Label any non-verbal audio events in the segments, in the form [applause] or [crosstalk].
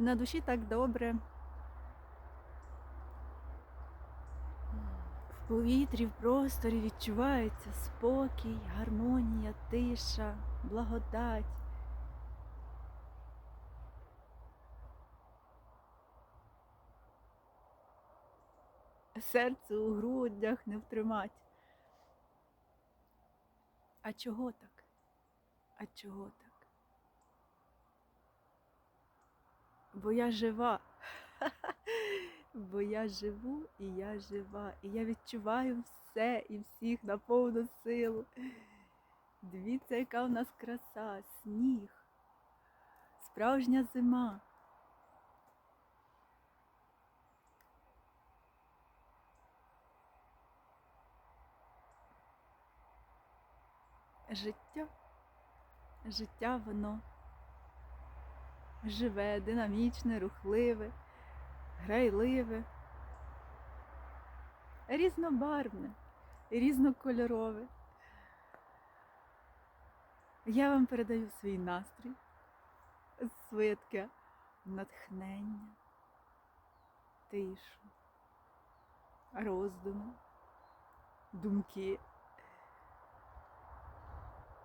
На душі так добре. В повітрі, в просторі відчувається спокій, гармонія, тиша, благодать. Серце у грудях не втримать. А чого так? А чого так? Бо я жива. [laughs] Бо я живу і я жива. І я відчуваю все і всіх на повну силу. Дивіться, яка у нас краса, сніг, справжня зима. Життя, життя воно живе, динамічне, рухливе, грайливе, різнобарвне, різнокольорове. Я вам передаю свій настрій, своє таке натхнення, тишу, роздуми, думки.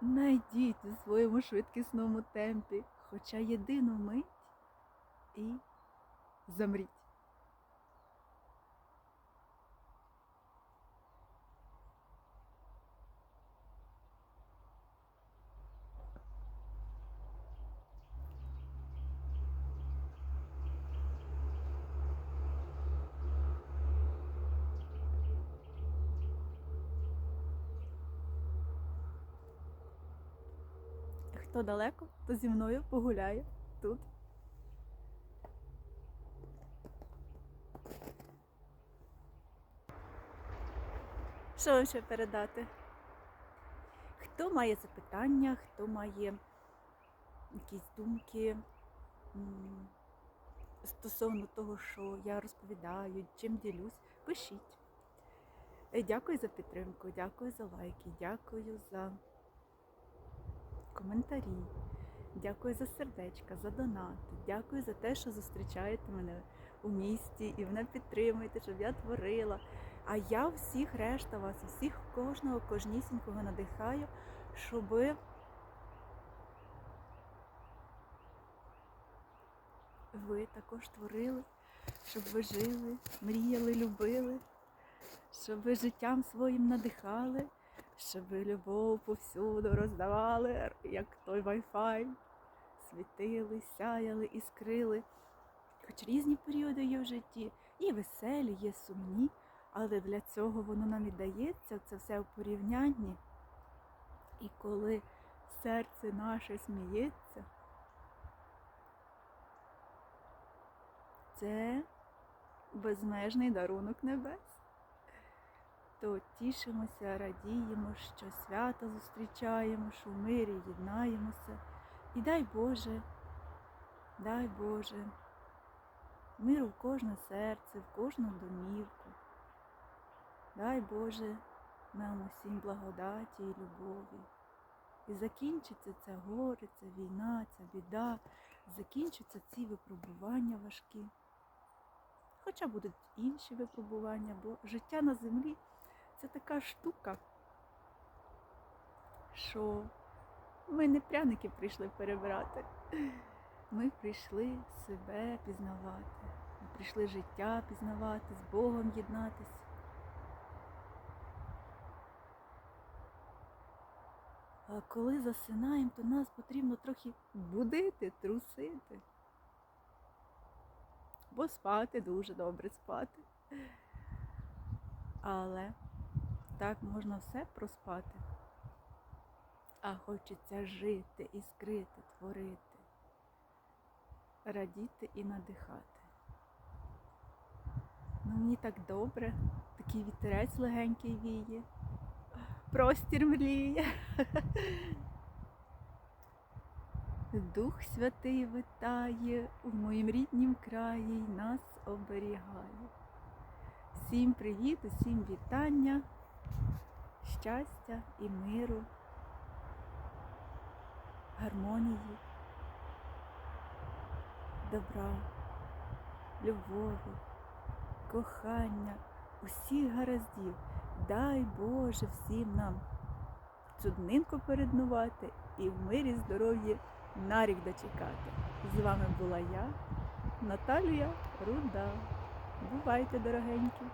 Найдіть у своєму швидкісному темпі хоча єдину мить і замріть. Хто далеко, то зі мною погуляє тут. Що вам ще передати? Хто має запитання, хто має якісь думки стосовно того, що я розповідаю, чим ділюсь, пишіть. Е, Дякую за підтримку, дякую за лайки, дякую за коментарі. Дякую за сердечка, за донати. Дякую за те, що зустрічаєте мене у місті і мене підтримуєте, щоб я творила. А я всіх решта вас, всіх кожного, кожнісінького надихаю, щоб ви також творили, щоб ви жили, мріяли, любили, щоб ви життям своїм надихали щоб любов повсюду роздавали, як той Wi-Fi, світили, сяяли, іскрили. Хоч різні періоди є в житті, і веселі, є сумні, але для цього воно нам і дається, це все в порівнянні. І коли серце наше сміється, це безмежний дарунок небес то тішимося, радіємо, що свято зустрічаємо, що в мирі єднаємося. І дай Боже, дай Боже, миру в кожне серце, в кожну домівку. Дай Боже нам усім благодаті і любові. І закінчиться це горе, ця війна, ця біда, закінчаться ці випробування важкі. Хоча будуть інші випробування, бо життя на землі це така штука, що ми не пряники прийшли перебирати. Ми прийшли себе пізнавати. Ми прийшли життя пізнавати, з Богом єднатися. А коли засинаємо, то нас потрібно трохи будити, трусити. Бо спати дуже добре спати. Але так можна все проспати. А хочеться жити, іскрити, творити, радіти і надихати. Ну, мені так добре, такий вітерець легенький віє, простір мріє. [laughs] Дух святий витає у моїм ріднім краї нас оберігає. Всім привіт, усім вітання, щастя і миру, гармонії. добра, любові, кохання, усіх гараздів. Дай Боже всім нам цю днинку переднувати і в мирі здоров'ї на рік дочекати. З вами була я, Наталія Руда. Бувайте, дорогенькі!